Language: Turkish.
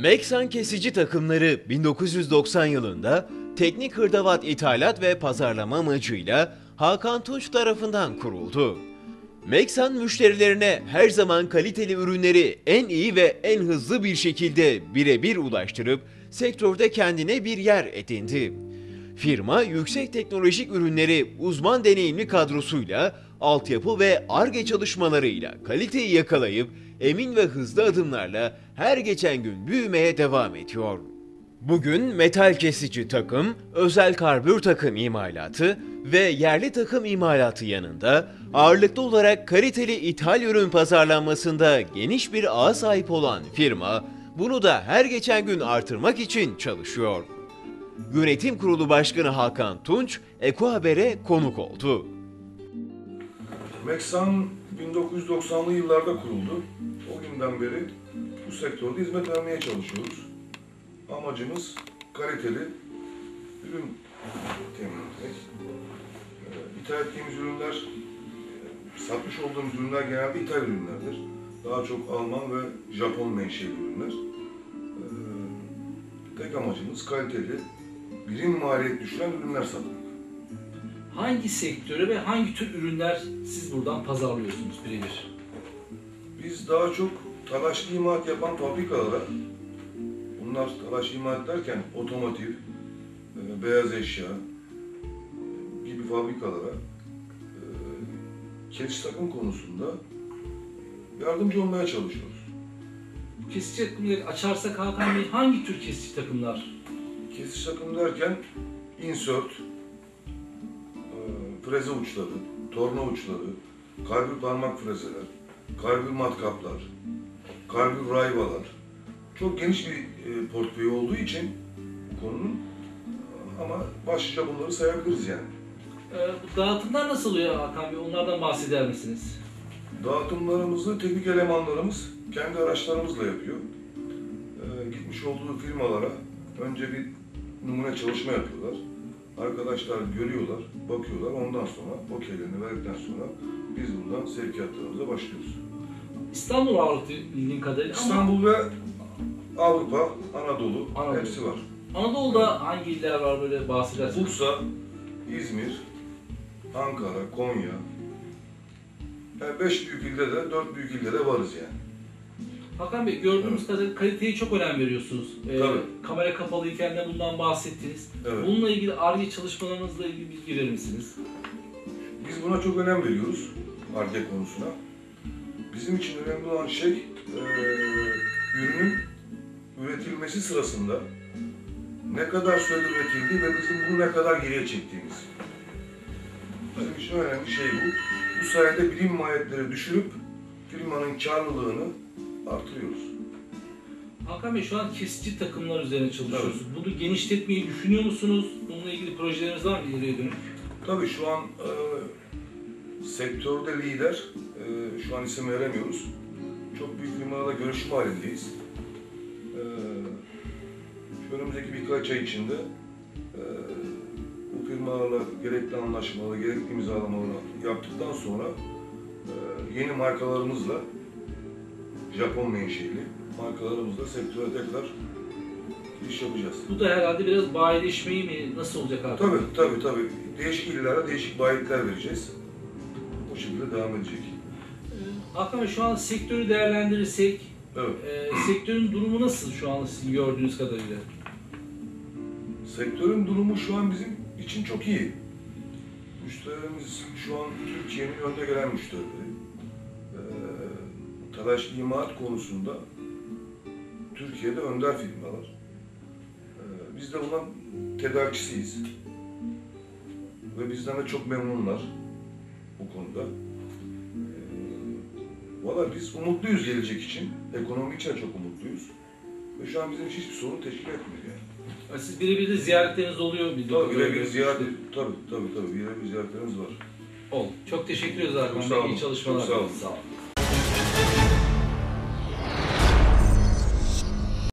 Meksan kesici takımları 1990 yılında teknik hırdavat ithalat ve pazarlama amacıyla Hakan Tunç tarafından kuruldu. Meksan müşterilerine her zaman kaliteli ürünleri en iyi ve en hızlı bir şekilde birebir ulaştırıp sektörde kendine bir yer edindi. Firma yüksek teknolojik ürünleri uzman deneyimli kadrosuyla, altyapı ve ARGE çalışmalarıyla kaliteyi yakalayıp emin ve hızlı adımlarla her geçen gün büyümeye devam ediyor. Bugün metal kesici takım, özel karbür takım imalatı ve yerli takım imalatı yanında ağırlıklı olarak kaliteli ithal ürün pazarlanmasında geniş bir ağa sahip olan firma, bunu da her geçen gün artırmak için çalışıyor. Yönetim Kurulu Başkanı Hakan Tunç, Eko Haber'e konuk oldu. Meksan 1990'lı yıllarda kuruldu. O günden beri bu sektörde hizmet vermeye çalışıyoruz. Amacımız kaliteli ürün temin etmek. Ee, ettiğimiz ürünler, e, satmış olduğumuz ürünler genelde ithal ürünlerdir. Daha çok Alman ve Japon menşeli ürünler. Ee, Tek amacımız kaliteli, birim maliyet düşüren ürünler satmak. Hangi sektöre ve hangi tür ürünler siz buradan pazarlıyorsunuz birebir? Biz daha çok talaşlı imalat yapan fabrikalara, bunlar talaş imalat derken otomotiv, e, beyaz eşya e, gibi fabrikalara e, kesici takım konusunda yardımcı olmaya çalışıyoruz. Bu kesici takımları açarsak Hakan Bey hangi tür kesici takımlar? Kesici takım derken insert, freze uçları, torna uçları, karbür parmak frezeler, karbür matkaplar, karbür rayvalar. Çok geniş bir e, portföy olduğu için bu konunun e, ama başlıca bunları sayabiliriz yani. Bu dağıtımlar nasıl oluyor Hakan Bey? Onlardan bahseder misiniz? Dağıtımlarımızı teknik elemanlarımız kendi araçlarımızla yapıyor. Ee, gitmiş olduğu firmalara önce bir numune çalışma yapıyorlar. Arkadaşlar görüyorlar, bakıyorlar. Ondan sonra okeylerini verdikten sonra biz buradan sevkiyatlarımıza başlıyoruz. İstanbul ağırlıklı bildiğim kadarıyla İstanbul ve Avrupa, Anadolu, Anadolu. hepsi var. Anadolu'da hangi iller var böyle bahsedersiniz? Bursa, İzmir, Ankara, Konya. Yani beş büyük ilde de, dört büyük ilde de varız yani. Hakan Bey gördüğümüz kadarıyla kaliteye çok önem veriyorsunuz. Ee, Tabii. kamera kapalıyken de bundan bahsettiniz. Evet. Bununla ilgili ARGE çalışmalarınızla ilgili bilgi verir misiniz? Biz buna çok önem veriyoruz, ARGE konusuna. Bizim için önemli olan şey, eee ürünün üretilmesi sırasında ne kadar sürede üretildiği ve bizim bunu ne kadar geriye çektiğimiz. Bizim için önemli şey bu. Bu sayede birim maliyetleri düşürüp firmanın karlılığını artırıyoruz. Hakan Bey şu an kesici takımlar üzerine çalışıyorsunuz. Bunu genişletmeyi düşünüyor musunuz? Bununla ilgili projeleriniz var mı ileriye dönük? Tabii şu an e, sektörde lider, e, şu an isim veremiyoruz. Çok büyük firmalarla görüşme halindeyiz. E, şu önümüzdeki birkaç ay içinde e, bu firmalarla gerekli anlaşmaları, gerekli imzalamaları yaptıktan sonra e, yeni markalarımızla, Japon menşeli markalarımızla sektöre tekrar giriş yapacağız. Bu da herhalde biraz bayileşmeyi mi? Nasıl olacak Hakan Tabii tabii tabii. Değişik illere değişik bayitler vereceğiz. Bu şekilde devam edecek. Ee, Hakan Bey şu an sektörü değerlendirirsek, Evet. e, sektörün durumu nasıl şu an sizin gördüğünüz kadarıyla? Sektörün durumu şu an bizim için çok iyi. Müşterimiz şu an Türkiye'nin önde gelen müşterileri. Talaş imalat konusunda Türkiye'de önder firmalar. Ee, biz de bunun tedarikçisiyiz. Ve bizden de çok memnunlar bu konuda. Ee, Valla biz umutluyuz gelecek için. Ekonomi için çok umutluyuz. Ve şu an bizim için hiçbir sorun teşkil etmiyor yani. Siz birebir de ziyaretleriniz oluyor bildiğim Tabii kadarıyla. birebir ziyaret, tabii tabii tabii birebir ziyaretlerimiz var. Ol. Çok teşekkür ederiz Çok Bey. olun. İyi çalışmalar. Çok sağ olun. Sağ olun. Thank you.